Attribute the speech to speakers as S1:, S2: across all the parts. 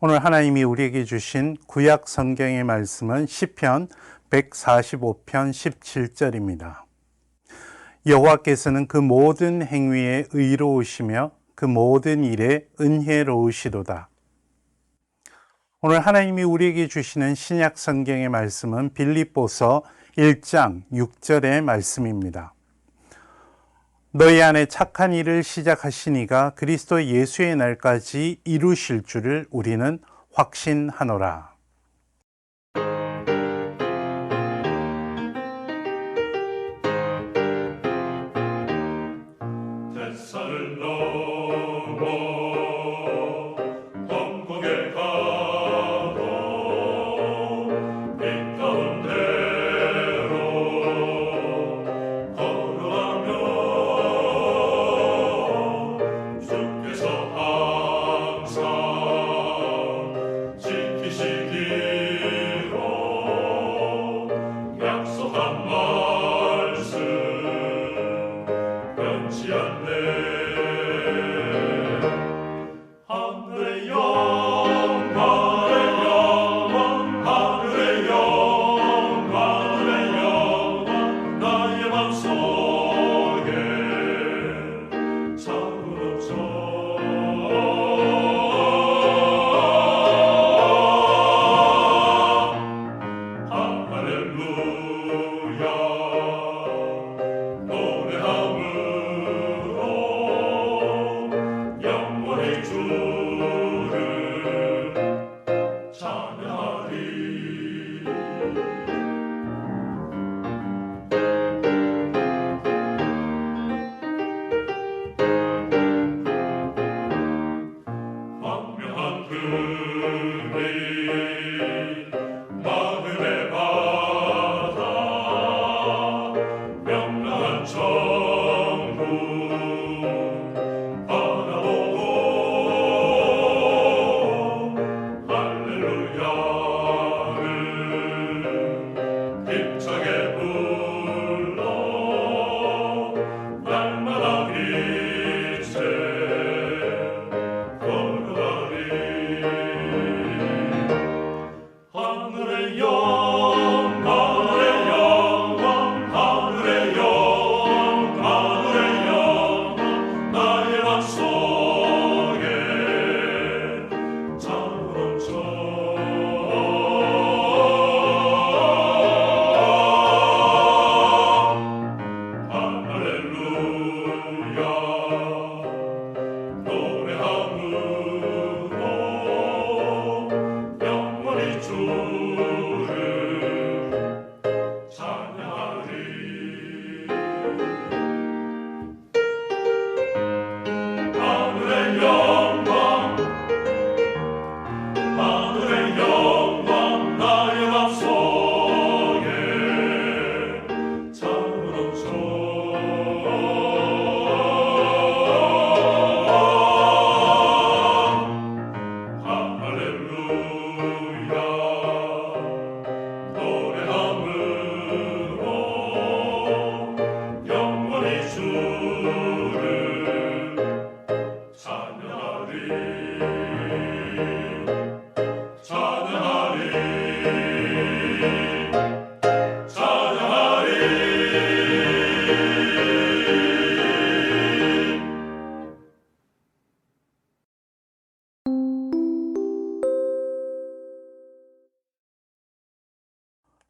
S1: 오늘 하나님이 우리에게 주신 구약 성경의 말씀은 시편 145편 17절입니다. 여호와께서는 그 모든 행위에 의로우시며 그 모든 일에 은혜로우시도다. 오늘 하나님이 우리에게 주시는 신약 성경의 말씀은 빌립보서 1장 6절의 말씀입니다. 너희 안에 착한 일을 시작하시니가 그리스도 예수의 날까지 이루실 줄을 우리는 확신하노라.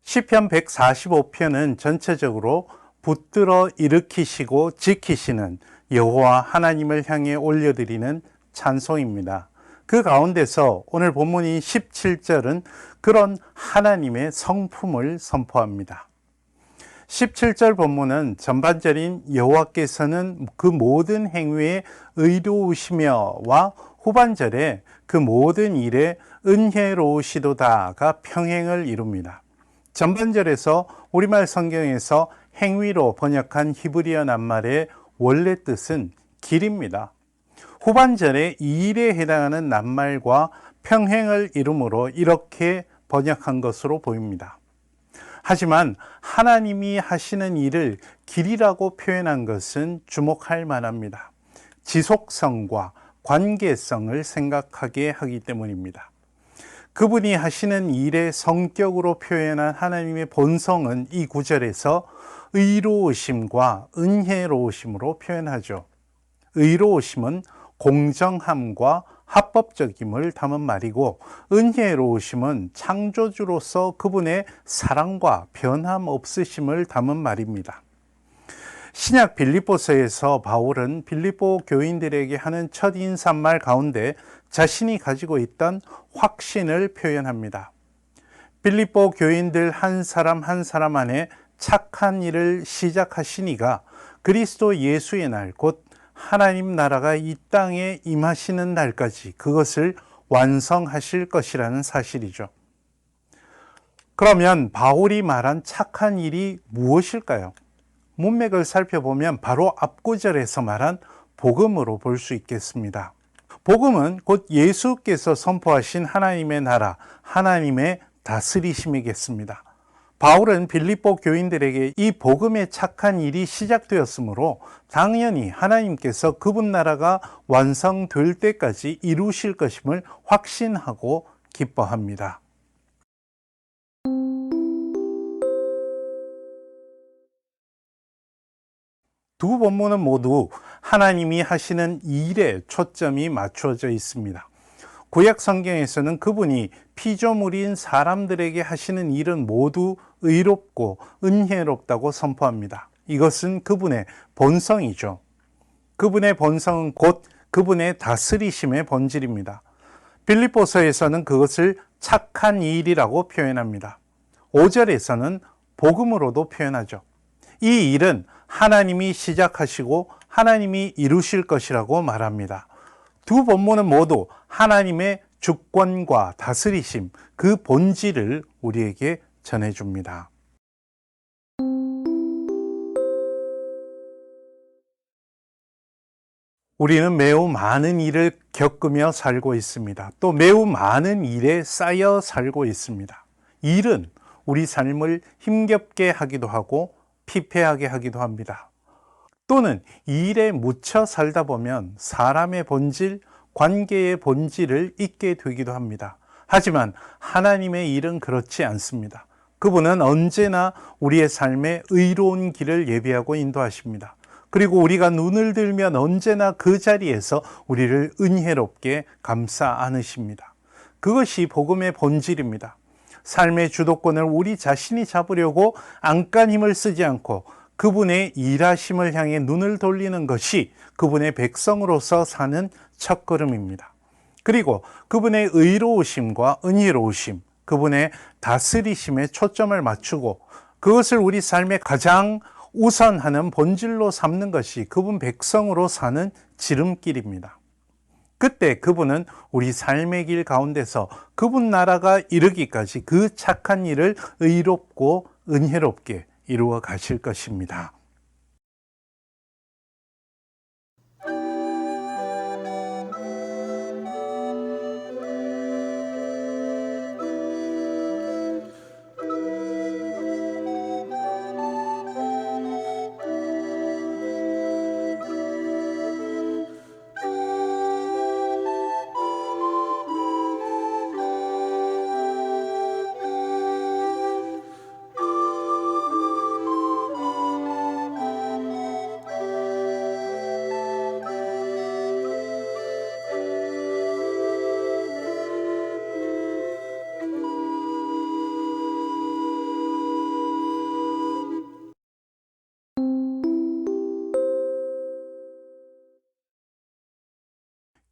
S1: 시편 145편은 전체적으로 붙들어 일으키시고 지키시는 여호와 하나님을 향해 올려드리는 찬송입니다. 그 가운데서 오늘 본문인 17절은 그런 하나님의 성품을 선포합니다. 17절 본문은 전반절인 여호와께서는 그 모든 행위에 의로우시며와 후반절에 그 모든 일에 은혜로우시도다가 평행을 이룹니다. 전반절에서 우리말 성경에서 행위로 번역한 히브리어 낱말의 원래 뜻은 길입니다. 후반절에 이 일에 해당하는 낱말과 평행을 이루므로 이렇게 번역한 것으로 보입니다. 하지만 하나님이 하시는 일을 길이라고 표현한 것은 주목할 만합니다. 지속성과 관계성을 생각하게 하기 때문입니다.
S2: 그분이 하시는 일의 성격으로 표현한 하나님의 본성은 이 구절에서 의로우심과 은혜로우심으로 표현하죠. 의로우심은 공정함과 합법적임을 담은 말이고 은혜로우심은 창조주로서 그분의 사랑과 변함 없으심을 담은 말입니다. 신약 빌립보서에서 바울은 빌립보 교인들에게 하는 첫 인사말 가운데 자신이 가지고 있던 확신을 표현합니다. 빌립보 교인들 한 사람 한 사람 안에 착한 일을 시작하시니가 그리스도 예수의 날, 곧 하나님 나라가 이 땅에 임하시는 날까지 그것을 완성하실 것이라는 사실이죠. 그러면 바울이 말한 착한 일이 무엇일까요? 문맥을 살펴보면 바로 앞구절에서 말한 복음으로 볼 수 있겠습니다. 복음은 곧 예수께서 선포하신 하나님의 나라, 하나님의 다스리심이겠습니다. 바울은 빌립보 교인들에게 이 복음의 착한 일이 시작되었으므로 당연히 하나님께서 그분 나라가 완성될 때까지 이루실 것임을 확신하고 기뻐합니다. 두 본문은 모두 하나님이 하시는 일에 초점이 맞추어져 있습니다. 구약 성경에서는 그분이 피조물인 사람들에게 하시는 일은 모두 의롭고 은혜롭다고 선포합니다. 이것은 그분의 본성이죠. 그분의 본성은 곧 그분의 다스리심의 본질입니다. 빌립보서에서는 그것을 착한 일이라고 표현합니다. 5절에서는 복음으로도 표현하죠. 이 일은 하나님이 시작하시고 하나님이 이루실 것이라고 말합니다. 두 본문은 모두 하나님의 주권과 다스리심, 그 본질을 우리에게 전해줍니다. 우리는 매우 많은 일을 겪으며 살고 있습니다. 또 매우 많은 일에 쌓여 살고 있습니다. 일은 우리 삶을 힘겹게 하기도 하고 피폐하게 하기도 합니다. 또는 일에 묻혀 살다 보면 사람의 본질, 관계의 본질을 잊게 되기도 합니다. 하지만 하나님의 일은 그렇지 않습니다. 그분은 언제나 우리의 삶에 의로운 길을 예비하고 인도하십니다. 그리고 우리가 눈을 들면 언제나 그 자리에서 우리를 은혜롭게 감싸 안으십니다. 그것이 복음의 본질입니다. 삶의 주도권을 우리 자신이 잡으려고 안간 힘을 쓰지 않고 그분의 일하심을 향해 눈을 돌리는 것이 그분의 백성으로서 사는 첫걸음입니다. 그리고 그분의 의로우심과 은혜로우심, 그분의 다스리심에 초점을 맞추고 그것을 우리 삶의 가장 우선하는 본질로 삼는 것이 그분 백성으로 사는 지름길입니다. 그때 그분은 우리 삶의 길 가운데서 그분 나라가 이르기까지 그 착한 일을 의롭고 은혜롭게 이루어 가실 것입니다.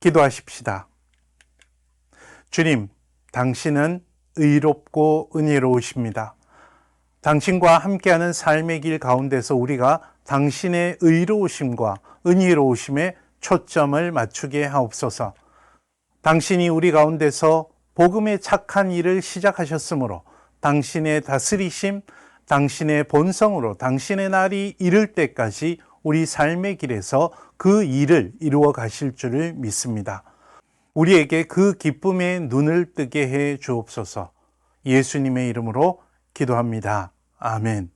S2: 기도하십시다. 주님, 당신은 의롭고 은혜로우십니다. 당신과 함께하는 삶의 길 가운데서 우리가 당신의 의로우심과 은혜로우심에 초점을 맞추게 하옵소서. 당신이 우리 가운데서 복음의 착한 일을 시작하셨으므로 당신의 다스리심, 당신의 본성으로 당신의 날이 이를 때까지 우리 삶의 길에서 그 일을 이루어 가실 줄을 믿습니다. 우리에게 그 기쁨의 눈을 뜨게 해 주옵소서. 예수님의 이름으로 기도합니다. 아멘.